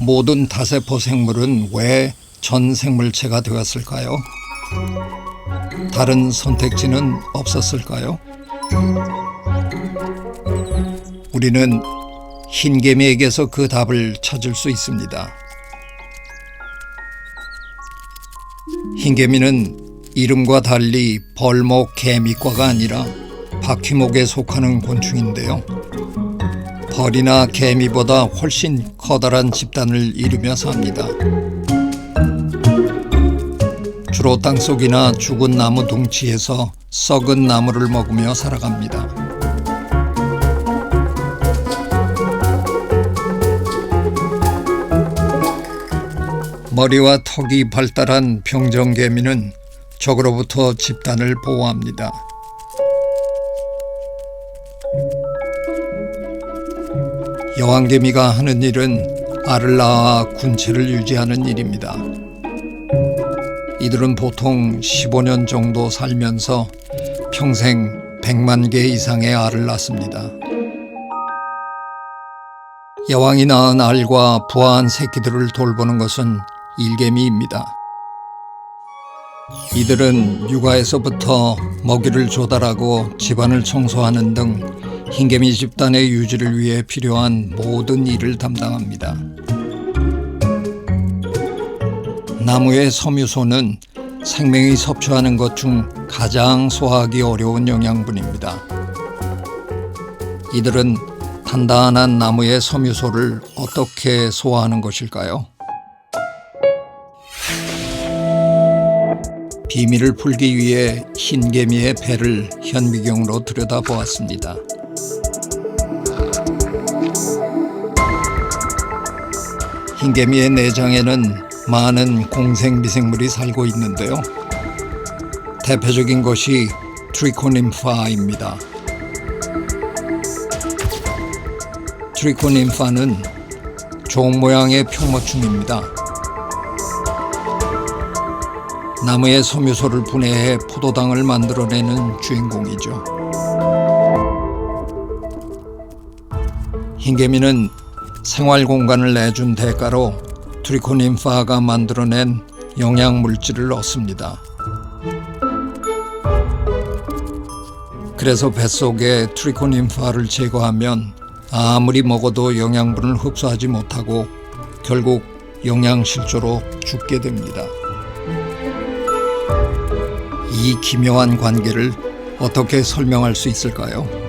모든 다세포 생물은 왜 전 생물체가 되었을까요? 다른 선택지는 없었을까요? 우리는 흰개미에게서 그 답을 찾을 수 있습니다. 흰개미는 이름과 달리 벌목 개미과가 아니라 바퀴목에 속하는 곤충인데요. 벌이나 개미보다 훨씬 커다란 집단을 이루며 삽니다. 주로 땅속이나 죽은 나무 둥치에서 썩은 나무를 먹으며 살아갑니다. 머리와 턱이 발달한 병정개미는 적으로부터 집단을 보호합니다. 여왕개미가 하는 일은 알을 낳아 군체를 유지하는 일입니다. 이들은 보통 15년 정도 살면서 평생 100만 개 이상의 알을 낳습니다. 여왕이 낳은 알과 부화한 새끼들을 돌보는 것은 일개미입니다. 이들은 육아에서부터 먹이를 조달하고 집안을 청소하는 등 흰개미 집단의 유지를 위해 필요한 모든 일을 담당합니다. 나무의 섬유소는 생명이 섭취하는 것 중 가장 소화하기 어려운 영양분입니다. 이들은 단단한 나무의 섬유소를 어떻게 소화하는 것일까요? 비밀을 풀기 위해 흰개미의 배를 현미경으로 들여다보았습니다. 흰개미의 내장에는 많은 공생 미생물이 살고 있는데요. 대표적인 것이 트리코님파입니다. 트리코님파는 종 모양의 표모충입니다. 나무의 섬유소를 분해해 포도당을 만들어내는 주인공이죠. 흰개미는 생활 공간을 내준 대가로 트리코님파가 만들어낸 영양 물질을 얻습니다. 그래서 뱃속에 트리코님파를 제거하면 아무리 먹어도 영양분을 흡수하지 못하고 결국 영양실조로 죽게 됩니다. 이 기묘한 관계를 어떻게 설명할 수 있을까요?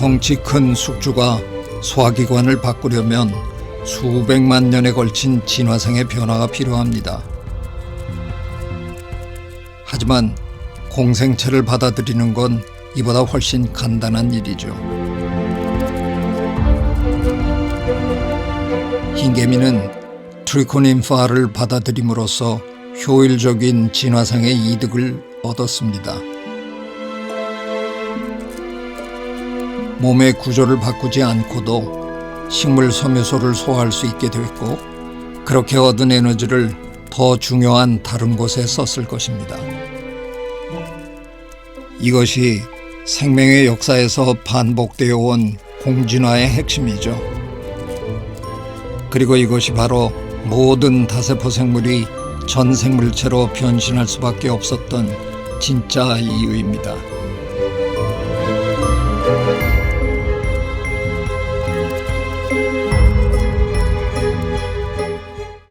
덩치 큰 숙주가 소화기관을 바꾸려면 수백만 년에 걸친 진화성의 변화가 필요합니다. 하지만 공생체를 받아들이는 건 이보다 훨씬 간단한 일이죠. 흰개미는 트리코닌파를 받아들임으로써 효율적인 진화상의 이득을 얻었습니다. 몸의 구조를 바꾸지 않고도 식물 섬유소를 소화할 수 있게 됐고 그렇게 얻은 에너지를 더 중요한 다른 곳에 썼을 것입니다. 이것이 생명의 역사에서 반복되어 온 공진화의 핵심이죠. 그리고 이것이 바로 모든 다세포 생물이 전 생물체로 변신할 수밖에 없었던 진짜 이유입니다.